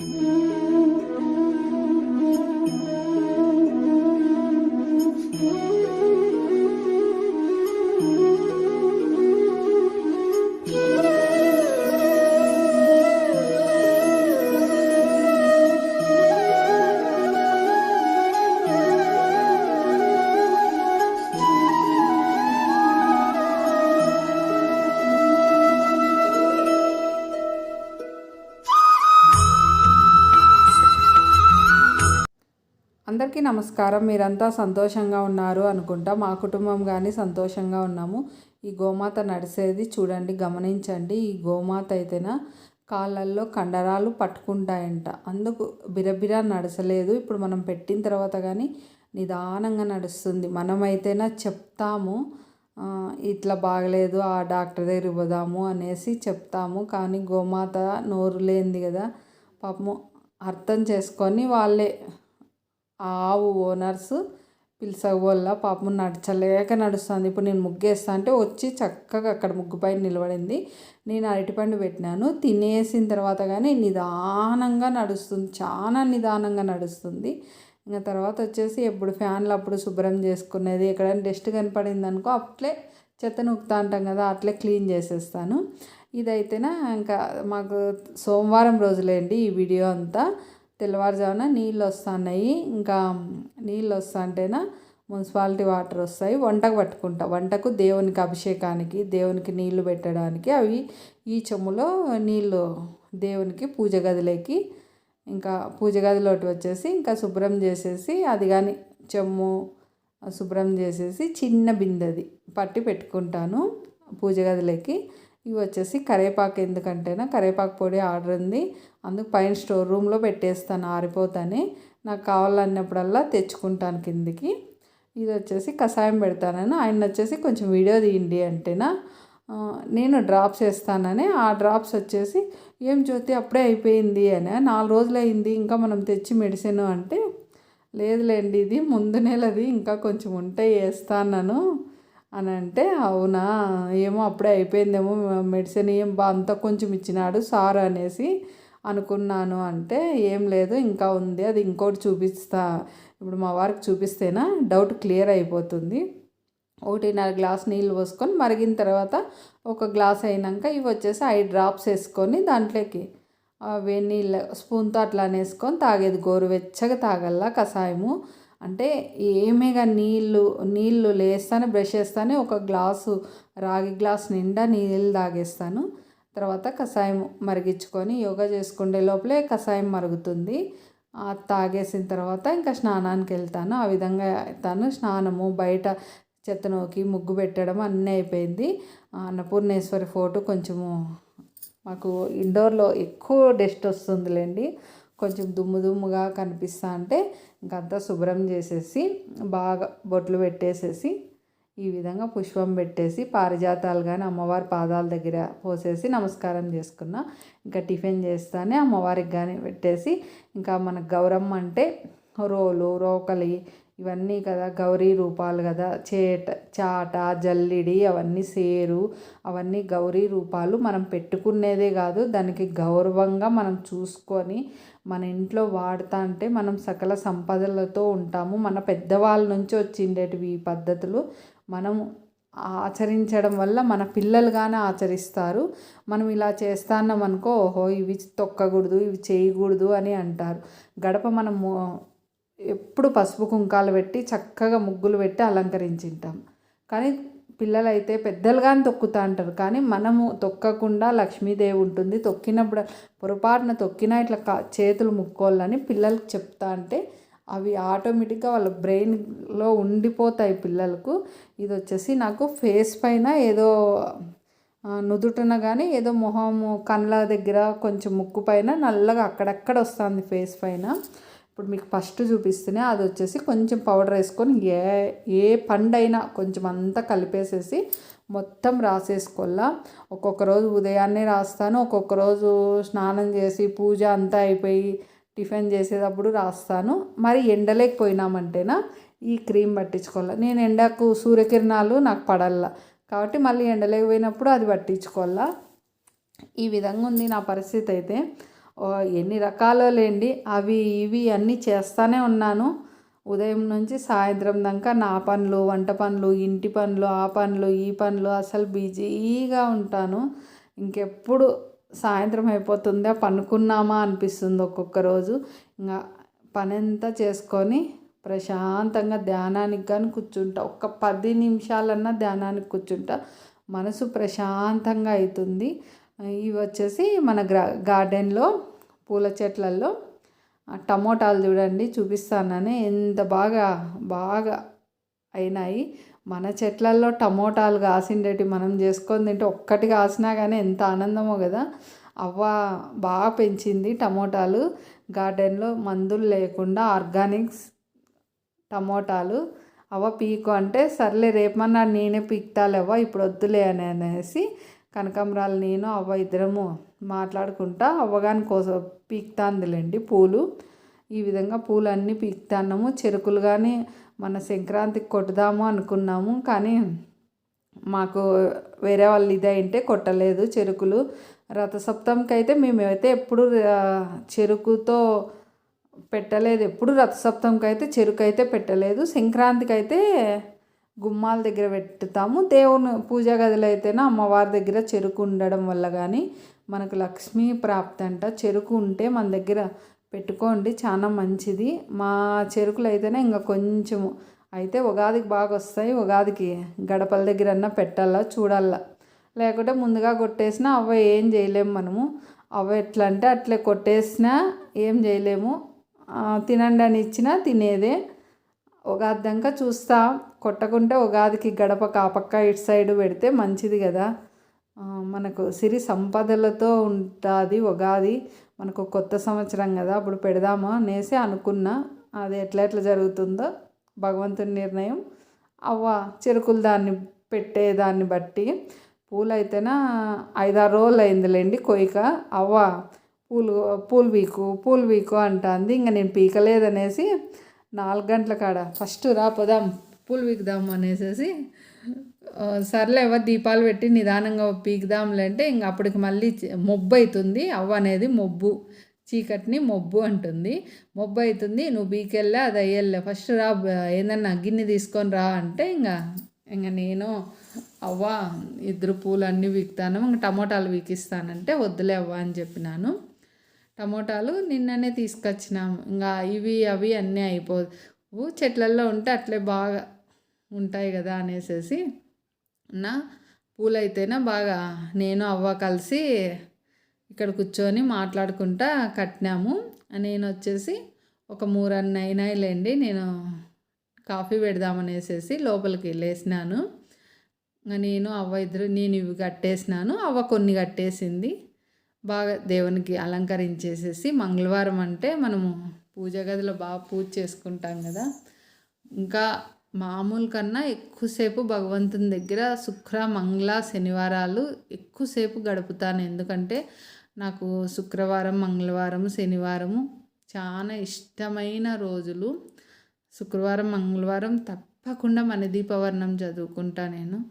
Mm-hmm. నమస్కారం. మీరంతా సంతోషంగా ఉన్నారు అనుకుంటా. మా కుటుంబం కానీ సంతోషంగా ఉన్నాము. ఈ గోమాత నడిచేది చూడండి గమనించండి. ఈ గోమాత అయితేనా కాళ్ళల్లో కండరాలు పట్టుకుంటాయంట. అందుకు బిరబిరా నడచలేదు ఇప్పుడు మనం పెట్టిన తర్వాత కానీ నిదానంగా నడుస్తుంది. మనమైతేనా చెప్తాము ఇట్లా బాగలేదు ఆ డాక్టర్ దగ్గర పోదాము అనేసి చెప్తాము. కానీ గోమాత నోరు లేనిది కదా. పాపము అర్థం చేసుకొని వాళ్ళే ఆవు ఓనర్స్ పిలిచవల్ల పాపం నడచలేక నడుస్తుంది. ఇప్పుడు నేను ముగ్గేస్తా అంటే వచ్చి చక్కగా అక్కడ ముగ్గు పైన నిలబడింది. నేను అరటిపండు పెట్టినాను. తినేసిన తర్వాత కానీ నిదానంగా నడుస్తుంది. చాలా నిదానంగా నడుస్తుంది. ఇంకా తర్వాత వచ్చేసి ఎప్పుడు ఫ్యాన్లు అప్పుడు శుభ్రం చేసుకునేది. ఎక్కడైనా డస్ట్ కనపడింది అనుకో అట్లే చెత్త నొక్కుతా అంటాం కదా అట్లే క్లీన్ చేసేస్తాను. ఇదైతేనా ఇంకా మాకు సోమవారం రోజులేండి ఈ వీడియో అంతా. తెల్లవారుజామున నీళ్ళు వస్తున్నాయి ఇంకా నీళ్ళు వస్తుంటేనా మున్సిపాలిటీ వాటర్ వస్తాయి వంటకు పట్టుకుంటా. వంటకు దేవునికి అభిషేకానికి దేవునికి నీళ్ళు పెట్టడానికి అవి ఈ చెమ్ములో నీళ్ళు దేవునికి పూజ గదిలోకి ఇంకా పూజ గదిలోటి వచ్చేసి ఇంకా శుభ్రం చేసేసి అది కానీ చెమ్ము శుభ్రం చేసేసి చిన్న బిందెది పట్టి పెట్టుకుంటాను పూజ గదిలోకి. ఇవి వచ్చేసి కరేపాకు ఎందుకంటేనా? కరేపాకు పొడి ఆర్డర్ ఉంది. అందుకు పైన స్టోర్ రూమ్లో పెట్టేస్తాను ఆరిపోతాని. నాకు కావాలన్నప్పుడల్లా తెచ్చుకుంటాను కిందికి. ఇది వచ్చేసి కషాయం పెడతానని. ఆయన వచ్చేసి కొంచెం వీడియో తీయండి అంటేనా? నేను డ్రాప్స్ వేస్తానని ఆ డ్రాప్స్ వచ్చేసి ఏం జ్యోతి అప్పుడే అయిపోయింది అని. నాలుగు రోజులు అయింది ఇంకా మనం తెచ్చి మెడిసిన్ అంటే లేదులేండి ఇది ముందు నెలది ఇంకా కొంచెం ఉంటే వేస్తాను అని అంటే అవునా? ఏమో అప్పుడే అయిపోయిందేమో మెడిసిన్ ఏం బా అంత కొంచెం ఇచ్చినాడు సార్ అనేసి అనుకున్నాను అంటే ఏం లేదు ఇంకా ఉంది అది ఇంకోటి చూపిస్తా. ఇప్పుడు మా వారికి చూపిస్తేనా? డౌట్ క్లియర్ అయిపోతుంది. ఒకటిన్నర గ్లాస్ నీళ్ళు పోసుకొని మరిగిన తర్వాత ఒక గ్లాస్ అయినాక ఇవి వచ్చేసి ఐదు డ్రాప్స్ వేసుకొని దాంట్లోకి వేడి నీళ్ళు స్పూన్తో అట్లా వేసుకొని తాగేది. గోరువెచ్చగా తాగల్లా కషాయము. అంటే ఏమేగా నీళ్ళు నీళ్ళు లేస్తానే బ్రష్ చేస్తానే ఒక గ్లాసు రాగి గ్లాస్ నిండా నీళ్ళు తాగేస్తాను. తర్వాత కషాయం మరిగించుకొని యోగా చేసుకునే లోపలే కషాయం మరుగుతుంది. తాగేసిన తర్వాత ఇంకా స్నానానికి వెళ్తాను. ఆ విధంగా వెళ్తాను స్నానము బయట చెత్తనోకి ముగ్గు పెట్టడం అన్నీ అయిపోయింది. అన్నపూర్ణేశ్వరి ఫోటో కొంచెము మాకు ఇండోర్లో ఎక్కువ డస్ట్ వస్తుందిలేండి. కొంచెం దుమ్ము దుమ్ముగా కనిపిస్తా అంటే ఇంకంతా శుభ్రం చేసేసి బాగా బొట్లు పెట్టేసేసి ఈ విధంగా పుష్పం పెట్టేసి పారిజాతాలు కానీ అమ్మవారి పాదాల దగ్గర పోసేసి నమస్కారం చేసుకున్నా ఇంకా టిఫిన్ చేస్తానే అమ్మవారికి కానీ పెట్టేసి ఇంకా మన గౌరమ్మ అంటే రోలు రోకలి ఇవన్నీ కదా గౌరీ రూపాలు కదా చేట చాట జల్లిడి అవన్నీ సేరు. అవన్నీ గౌరీ రూపాలు మనం పెట్టుకునేదే కాదు దానికి గౌరవంగా మనం చూసుకొని మన ఇంట్లో వాడుతా అంటే మనం సకల సంపదలతో ఉంటాము. మన పెద్దవాళ్ళ నుంచి వచ్చిండేటివి ఈ పద్ధతులు మనం ఆచరించడం వల్ల మన పిల్లలుగానే ఆచరిస్తారు. మనం ఇలా చేస్తాన్నాం అనుకో ఓహో ఇవి తొక్కకూడదు ఇవి చేయకూడదు అని అంటారు. గడప మనము ఎప్పుడు పసుపు కుంకాలు పెట్టి చక్కగా ముగ్గులు పెట్టి అలంకరించింటాం. కానీ పిల్లలైతే పెద్దలు కానీ తొక్కుతా అంటారు. కానీ మనము తొక్కకుండా లక్ష్మీదేవి ఉంటుంది. తొక్కినప్పుడు పొరపాటున తొక్కినా ఇట్లా కా చేతులు ముక్కోళ్ళని పిల్లలకు చెప్తా అంటే అవి ఆటోమేటిక్గా వాళ్ళ బ్రెయిన్లో ఉండిపోతాయి పిల్లలకు. ఇది వచ్చేసి నాకు ఫేస్ పైన ఏదో నుదుటన కానీ ఏదో మొహము కళ్ళ దగ్గర కొంచెం ముక్కు పైన నల్లగా అక్కడక్కడ వస్తుంది ఫేస్ పైన. ఇప్పుడు మీకు ఫస్ట్ చూపిస్తేనే అది వచ్చేసి కొంచెం పౌడర్ వేసుకొని ఏ ఏ పండైనా కొంచెం అంతా కలిపేసేసి మొత్తం రాసేసుకోవాలా. ఒక్కొక్క రోజు ఉదయాన్నే రాస్తాను ఒక్కొక్క రోజు స్నానం చేసి పూజ అంతా అయిపోయి టిఫిన్ చేసేటప్పుడు రాస్తాను. మరి ఎండలేకపోయినామంటేనా ఈ క్రీమ్ పట్టించుకోవాలి. నేను ఎండకు సూర్యకిరణాలు నాకు పడల్లా. కాబట్టి మళ్ళీ ఎండలేకపోయినప్పుడు అది పట్టించుకోవాలా. ఈ విధంగా ఉంది నా పరిస్థితి అయితే. ఎన్ని రకాలో లేండి అవి ఇవి అన్నీ చేస్తూనే ఉన్నాను. ఉదయం నుంచి సాయంత్రం దాకా నా పనులు వంట పనులు ఇంటి పనులు ఆ పనులు ఈ పనులు అసలు బిజీగా ఉంటాను. ఇంకెప్పుడు సాయంత్రం అయిపోతుందా పనుకున్నామా అనిపిస్తుంది ఒక్కొక్క రోజు. ఇంకా పనంతా చేసుకొని ప్రశాంతంగా ధ్యానానికి కానీ కూర్చుంటా. ఒక్క పది నిమిషాలన్నా ధ్యానానికి కూర్చుంటా. మనసు ప్రశాంతంగా అవుతుంది ఇవి వచ్చేసి మన గ్రా గార్డెన్లో పూల చెట్లలో టమోటాలు చూడండి చూపిస్తానని ఎంత బాగా బాగా అయినాయి. మన చెట్లల్లో టమోటాలు కాసిండేటి మనం చేసుకొని తింటే ఒక్కటి కాసినా కానీ ఎంత ఆనందమో కదా. అవ్వ బాగా పెంచింది టమోటాలు. గార్డెన్లో మందులు లేకుండా ఆర్గానిక్స్ టమోటాలు. అవ్వ పీకు అంటే సర్లే రేపన్నా నేనే పీకుతాలేవ్వ ఇప్పుడు వద్దులే అని అనేసి కనకాంబరాలు నేను అవ్వ ఇద్దరము మాట్లాడుకుంటా అవ్వగాని కోసం పీక్తాందిలేండి పూలు. ఈ విధంగా పూలు అన్నీ పీకుతాన్నాము. చెరుకులు కానీ మన సంక్రాంతికి కొట్టుదాము అనుకున్నాము. కానీ మాకు వేరే వాళ్ళు ఇది కొట్టలేదు చెరుకులు. రథసప్తమికి అయితే మేమైతే ఎప్పుడు చెరుకుతో పెట్టలేదు. ఎప్పుడు రథసప్తమికి అయితే చెరుకు అయితే పెట్టలేదు. సంక్రాంతికి అయితే గుమ్మాల దగ్గర పెట్టుతాము. దేవుని పూజా గదిలో అయితేనే అమ్మవారి దగ్గర చెరుకు ఉండడం వల్ల కానీ మనకు లక్ష్మీ ప్రాప్తి అంట. చెరుకు ఉంటే మన దగ్గర పెట్టుకోండి చాలా మంచిది. మా చెరుకులు అయితేనే ఇంకా కొంచెము. అయితే ఉగాదికి బాగా వస్తాయి. ఉగాదికి గడపల దగ్గర అన్నా పెట్టాలా చూడాలా. లేకుంటే ముందుగా కొట్టేసినా అవ్వ ఏం చేయలేము మనము. అవ్వ ఎట్లా అంటే అట్లే కొట్టేసినా ఏం చేయలేము. తినండి అని ఇచ్చినా తినేదే. ఉగాది దాకా చూస్తా. కొట్టకుంటే ఉగాదికి గడప కాపక్క ఇటు సైడ్ పెడితే మంచిది కదా. మనకు సిరి సంపదలతో ఉంటుంది ఉగాది. మనకు కొత్త సంవత్సరం కదా అప్పుడు పెడదామా అనేసి అనుకున్నా. అది ఎట్లా ఎట్లా జరుగుతుందో భగవంతుని నిర్ణయం. అవ్వ చెరుకులు దాన్ని పెట్టేదాన్ని బట్టి పూలైతేనా ఐదారు రోజులు అయిందిలేండి కొయ్యక. అవ్వ పూలు పూలు వీకు పూలు పీకు అంటుంది. ఇంకా నేను పీకలేదనేసి నాలుగు గంటల కాడ ఫస్ట్ రా పోదాం. పూలు పీకుదాం అనేసి సర్లే అవ్వ దీపాలు పెట్టి నిదానంగా పీకుదాంలే అంటే ఇంక అప్పటికి మళ్ళీ మొబ్బు అవుతుంది అవ్వ అనేది మొబ్బు. చీకటిని మొబ్బు అంటుంది. మొబ్బు అవుతుంది నువ్వు బీకెళ్ళా అది అయ్యల్లే ఫస్ట్ రా ఏదన్నా ఏందన్నా గిన్నె తీసుకొని రా అంటే ఇంకా ఇంకా నేను అవ్వ ఇద్దరు పూలు అన్నీ వీక్తాను. ఇంకా టమోటాలు వీకిస్తానంటే వద్దులే అవ్వ అని చెప్పినాను. టమోటాలు నిన్ననే తీసుకొచ్చినాము ఇంకా ఇవి అవి అన్నీ అయిపోవు చెట్లల్లో ఉంటే అట్లే బాగా ఉంటాయి కదా అనేసి నా పూలైతేనే బాగా నేను అవ్వ కలిసి ఇక్కడ కూర్చొని మాట్లాడుకుంటా కట్టినాము. నేను వచ్చేసి ఒక మూరన్న అయినాయిలేండి నేను కాఫీ పెడదామనేసేసి లోపలికి వెళ్ళేసినాను నేను అవ్వ ఇద్దరు నేను ఇవి కట్టేసినాను. అవ్వ కొన్ని కట్టేసింది. బాగా దేవునికి అలంకరించేసేసి మంగళవారం అంటే మనము పూజ గదిలో బాగా పూజ చేసుకుంటాం కదా. ఇంకా మామూలు కన్నా ఎక్కువసేపు భగవంతుని దగ్గర శుక్ర మంగళ శనివారాలు ఎక్కువసేపు గడుపుతాను. ఎందుకంటే నాకు శుక్రవారం మంగళవారం శనివారము చాలా ఇష్టమైన రోజులు. శుక్రవారం మంగళవారం తప్పకుండా మన దీపవర్ణం చదువుకుంటా నేను.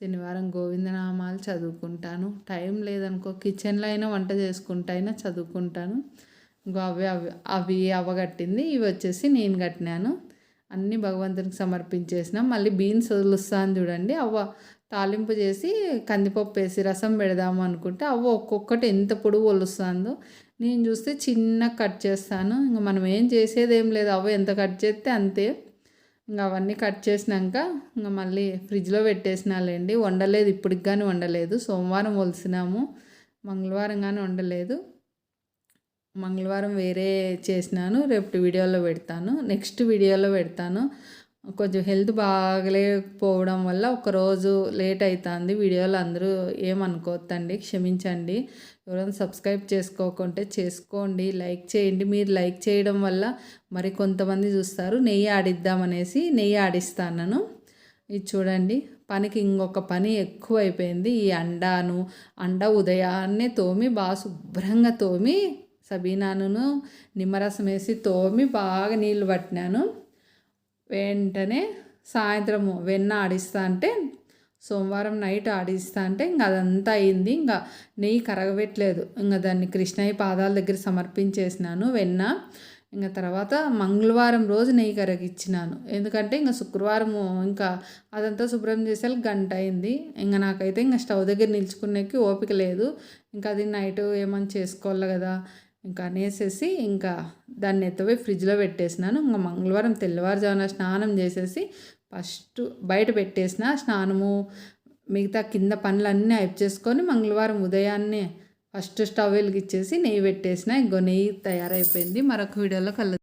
శనివారం గోవిందనామాలు చదువుకుంటాను. టైం లేదనుకో కిచెన్లో అయినా వంట చేసుకుంటా అయినా చదువుకుంటాను. ఇంకో అవి అవి అవి అవగట్టింది ఇవి వచ్చేసి నేను కట్టినాను. అన్నీ భగవంతునికి సమర్పించేసినాం. మళ్ళీ బీన్స్ వదులుస్తాను చూడండి. అవ్వ తాలింపు చేసి కందిపప్పు వేసి రసం పెడదాము అనుకుంటే అవ్వ ఒక్కొక్కటి ఎంత పొడుగు వలుస్తుందో నేను చూస్తే చిన్న కట్ చేస్తాను. ఇంకా మనం ఏం చేసేది ఏం లేదు. అవ్వ ఎంత కట్ చేస్తే అంతే. ఇంకా అవన్నీ కట్ చేసినాక ఇంకా మళ్ళీ ఫ్రిడ్జ్లో పెట్టేసినాలేండి. వండలేదు. ఇప్పటికి కానీ వండలేదు. సోమవారం వలిసినాము మంగళవారం కానీ వండలేదు. మంగళవారం వేరే చేసినాను రేపటి వీడియోలో పెడతాను నెక్స్ట్ వీడియోలో పెడతాను. కొంచెం హెల్త్ బాగలేకపోవడం వల్ల ఒకరోజు లేట్ అవుతుంది వీడియోలు అందరూ ఏమనుకోవద్దండి క్షమించండి. ఎవరైనా సబ్స్క్రైబ్ చేసుకోకుంటే చేసుకోండి లైక్ చేయండి. మీరు లైక్ చేయడం వల్ల మరి కొంతమంది చూస్తారు నెయ్యి ఆడిద్దామనేసి నెయ్యి ఆడిస్తాను ఇది చూడండి. పనికి ఇంకొక పని ఎక్కువ అయిపోయింది ఈ అండాను అండ ఉదయాన్నే తోమి బాగా శుభ్రంగా తోమి సబీనాను నిమ్మరసం వేసి తోమి బాగా నీళ్ళు పట్టినాను. వెంటనే సాయంత్రము వెన్న ఆడిస్తా అంటే సోమవారం నైట్ ఆడిస్తా అంటే ఇంకా అదంతా అయింది. ఇంకా నెయ్యి కరగబెట్టలేదు. ఇంకా దాన్ని కృష్ణయ్య పాదాల దగ్గర సమర్పించేసినాను వెన్న. ఇంకా తర్వాత మంగళవారం రోజు నెయ్యి కరగిచ్చినాను. ఎందుకంటే ఇంకా శుక్రవారం ఇంకా అదంతా శుభ్రం చేసే గంట అయింది. ఇంకా నాకైతే ఇంకా స్టవ్ దగ్గర నిల్చుకునేకి ఓపిక లేదు. ఇంకా అది నైట్ ఏమన్నా చేసుకోవాలి కదా. ఇంకా అనేసేసి ఇంకా దాన్ని ఎత్తపోయి ఫ్రిడ్జ్లో పెట్టేసినాను. ఇంకా మంగళవారం తెల్లవారుజామున స్నానం చేసేసి ఫస్ట్ బయట పెట్టేసిన స్నానము మిగతా కింద పనులన్నీ అయిపు చేసుకొని మంగళవారం ఉదయాన్నే ఫస్ట్ స్టవ్ వెలిగించేసి నెయ్యి పెట్టేసిన. ఇంకో నెయ్యి తయారైపోయింది. మరొక వీడియోలో కలదు